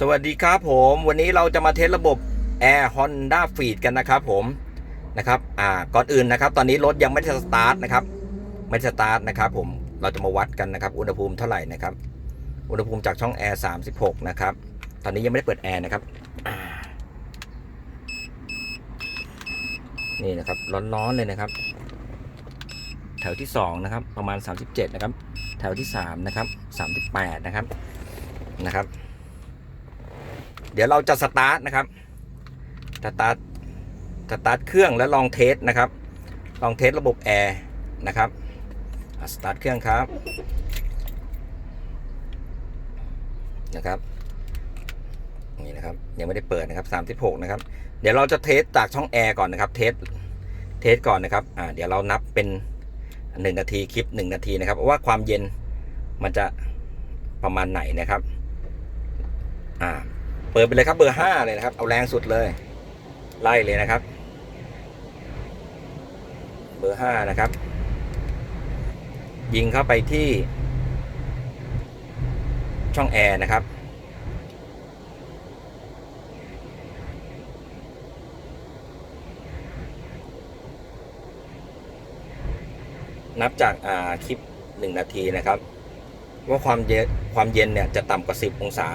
สวัสดีครับผมวันนี้เราจะมาเทสระบบ Air Honda Feed กันนะครับผมนะครับอ่าก่อนอื่นนะครับ ตอนนี้รถยังไม่ได้สตาร์ทนะครับไม่ได้สตาร์ทนะครับผมเราจะมาวัดกันนะครับ อุณหภูมิเท่าไหร่นะครับ อุณหภูมิจากช่องแอร์36 นะครับ ตอนนี้ยังไม่ได้เปิดแอร์นะครับนี่นะครับร้อนๆเลยนะครับ แถวที่ 2 นะครับ ประมาณ 37 นะครับ แถวที่ 3 นะครับ 38 นะครับนะครับ เดี๋ยวเราจะสตาร์ทนะครับสตาร์ทสตาร์ทเครื่องแล้วลองเทสนะครับ ลองเทสระบบแอร์นะครับสตาร์ทเครื่องครับนะครับนี่นะครับยังไม่ได้เปิดนะครับ36นะครับ เดี๋ยวเราจะเทสจากช่องแอร์ก่อนนะครับ เทสเทสก่อนนะครับอ่าเดี๋ยวเรานับเป็น 1 นาทีคลิป 1 นาทีนะครับว่าความเย็นมันจะประมาณไหนนะครับอ่า เปิดไปเลยครับเบอร์ห้าเลยนะครับ เอาแรงสุดเลย ไล่เลยนะครับ เบอร์ห้านะครับ ยิงเข้าไปที่ ช่องแอร์นะครับนับจากอ่าคลิปหนึ่งนาทีนะครับ ว่าความเย็นความเย็นเนี่ยจะต่ำกว่า 10 องศา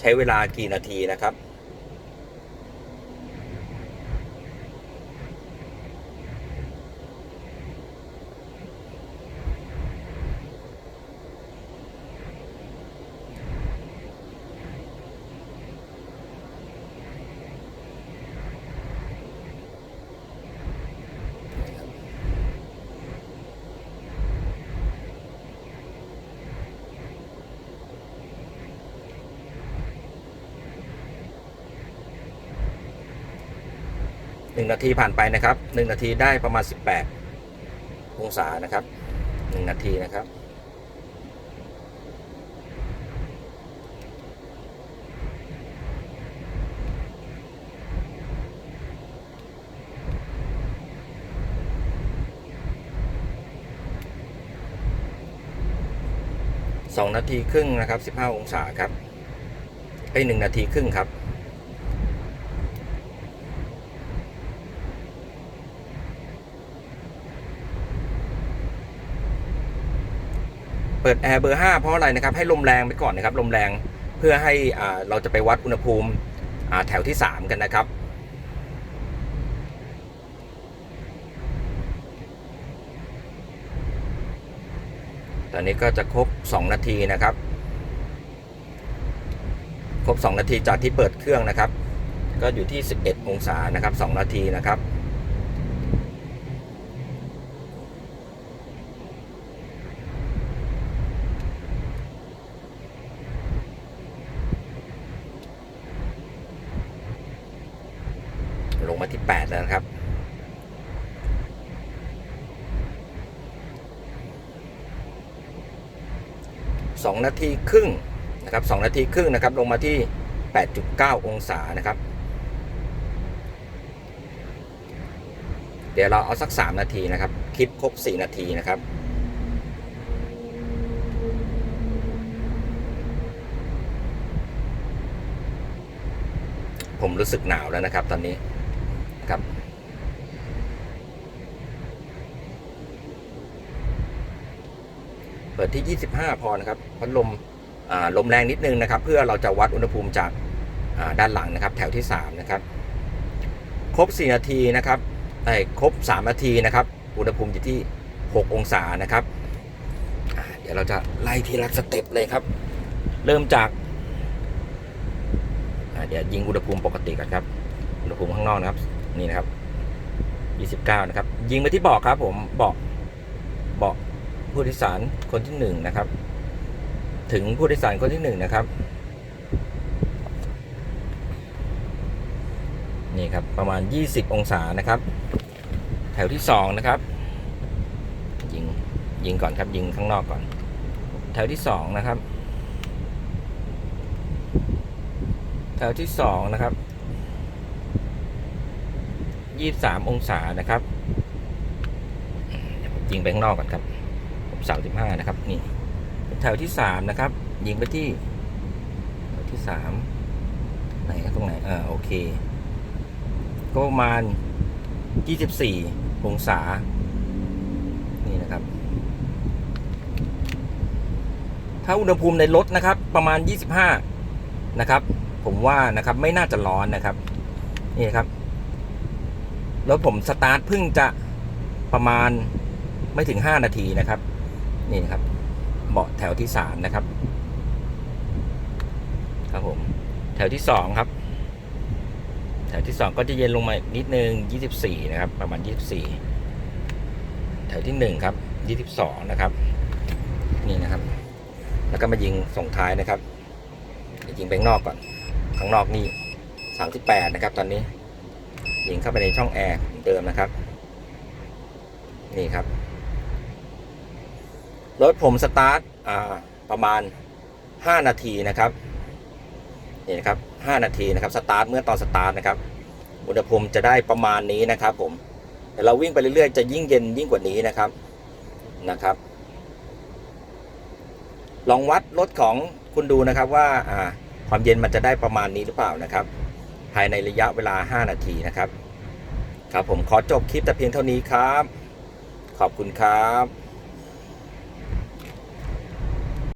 ใช้เวลากี่นาทีนะครับ หนึ่งนาทีผ่านไปนะครับหนึ่งนาทีได้ประมาณ 18 องศานะครับหนึ่งนาทีนะครับสองนาทีครึ่งนะครับ 15 องศาครับไอหนึ่งนาทีครึ่งครับ เปิดแอร์เบอร์ 5 เพราะอะไรนะครับ ให้ลมแรงไปก่อนนะครับลมแรงเพื่อให้อ่าเราจะไปวัดอุณหภูมิแถวที่ 3 กันนะครับ ตอนนี้ก็จะครบ 2 นาทีนะครับ ครบ 2 นาทีจากที่เปิดเครื่องนะครับ ก็อยู่ที่ 11 องศานะครับ 2 นาทีนะครับ ลงมาที่ 8 แล้วนะครับ สองนาทีครึ่งนะครับสองนาทีครึ่งนะครับ ลงมาที่ 8.9 องศานะครับ เดี๋ยวเราเอาสัก 3 นาทีนะครับ คลิปครบ 4 นาทีนะครับผมรู้สึกหนาวแล้วนะครับตอนนี้ ครับเปิดที่ 25 พอนะครับพัดลมลมแรงนิดนึงนะครับ เพื่อเราจะวัดอุณหภูมิจากด้านหลังนะครับ แถวที่ 3 นะครับ ครบ 4 นาทีนะครับไอ้ครบ 3 นาทีนะครับ อุณหภูมิอยู่ที่ 6 องศานะครับ เดี๋ยวเราจะไล่ทีละสเต็ปเลยครับ เริ่มจาก เดี๋ยวยิงอุณหภูมิปกติกันครับ อุณหภูมิข้างนอกนะครับ นี่นะครับ 29 นะครับ ยิงไปที่บาะครับ ผมบาะเบาะผู้โดยสารคนที่หนึ่งนะครับ ถึงผู้โดยสารคนที่หนึ่งนะครับ นี่ครับประมาณ 20 องศานะครับ แถวที่สองนะครับ ยิงยิงก่อนครับ ยิงข้างนอกก่อน แถวที่สองนะครับ แถวที่สองนะครับ 23องศานะครับยิงไปข้างนอกก่อนครับสามสิบห้านะครับ นี่แถวที่สามนะครับ ยิงไปที่แถวที่สามไหนตรงไหนอ่าโอเค ก็ประมาณยี่สิบสี่องศา นี่นะครับ ถ้าอุณหภูมิในรถนะครับ ประมาณ25นะครับ ผมว่านะครับไม่น่าจะร้อนนะครับ นี่นะครับ รถผมสตาร์ทเพิ่งจะประมาณไม่ถึง 5 นาทีนะครับ นี่นะครับ เบาะแถวที่ 3 นะครับ ครับผม แถวที่ 2 ครับ แถวที่ 2 ก็จะเย็นลงมานิดนึง 24 นะครับ ประมาณ 24 แถวที่ 1 ครับ 22 นะครับ นี่นะครับ แล้วก็มายิงส่งท้ายนะครับยวยิงไปข้างนอกก่อน ข้างนอกนี่ 38 นะครับ ตอนนี้ ยิงเข้าไปในช่องแอร์เหมือนเดิมนะครับ นี่ครับ รถผมสตาร์ทประมาณ 5 นาทีนะครับ นี่นะครับ 5 นาทีนะครับ สตาร์ทเมื่อตอนสตาร์ทนะครับ อุณหภูมิจะได้ประมาณนี้นะครับผมแต่เราวิ่งไปเรื่อยๆ จะยิ่งเย็นยิ่งกว่านี้นะครับ นะครับ ลองวัดรถของคุณดูนะครับว่าความเย็นมันจะได้ประมาณนี้หรือเปล่านะครับ ภายในระยะเวลา 5 นาทีนะครับ ครับผมขอจบคลิปแต่เพียงเท่านี้ครับ ขอบคุณครับ